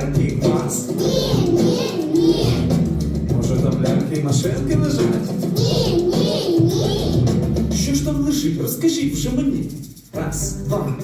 цукерки клас? Ні, ні, ні. Може там ляльки і машинки лежать? Ні, ні, ні. Що ж там лежить? Розкажіть вже мені. Раз, два.